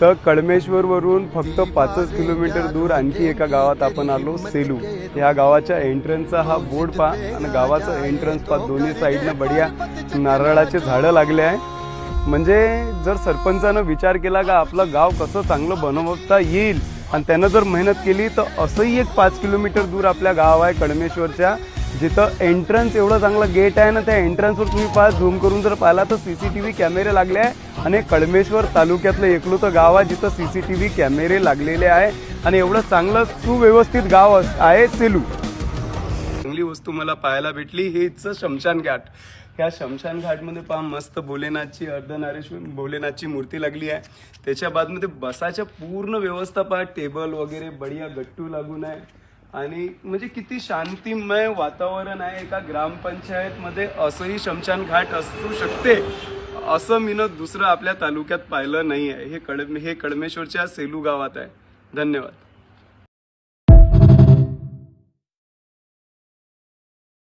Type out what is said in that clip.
तर कळमेश्वरवरून फक्त पाचच किलोमीटर दूर आणखी एका गावात आपण आलो सेलू. ह्या गावाच्या एंट्रन्सचा हा बोर्ड पहा आणि गावाचा एंट्रन्स पहा. दोन्ही साईडनं बढिया नारळाचे झाडं लागले आहे. म्हणजे जर सरपंचानं विचार केला का आपलं गाव कसं चांगलं बनवता येईल आणि त्यानं जर मेहनत केली तर असंही एक पाच किलोमीटर दूर आपल्या गाव आहे कडमेश्वरच्या जिथं एंट्रन्स एवढं चांगलं गेट आहे ना त्या एंट्रन्सवर तुम्ही पहा झूम करून जर पाहिला तर सी सी टी व्ही कॅमेरे लागले आहे. आणि कळमेश्वर तालुक्यातलं एकलुतं गाव आहे जिथं सी सी टी व्ही कॅमेरे लागलेले आहे. आणि एवढं चांगलं सुव्यवस्थित गाव आहे सेलू. चांगली वस्तू मला पाहायला भेटली. हेच शमशान घाट. ह्या शमशान घाटमध्ये पहा मस्त भोलेनाथची अर्धनारेश्वर भोलेनाथची मूर्ती लागली आहे. त्याच्या बादमध्ये बसाच्या पूर्ण व्यवस्था पहा. टेबल वगैरे बढिया गट्टू लागून आहे. आणि म्हणजे किती शांतिमय वातावरण आहे एका ग्रामपंचायतमध्ये असंही शमशान घाट असू शकते असं मीनं दुसरं आपल्या तालुक्यात पाहिलं नाही आहे हे कड हे कडमेश्वरच्या सेलू गावात आहे. धन्यवाद.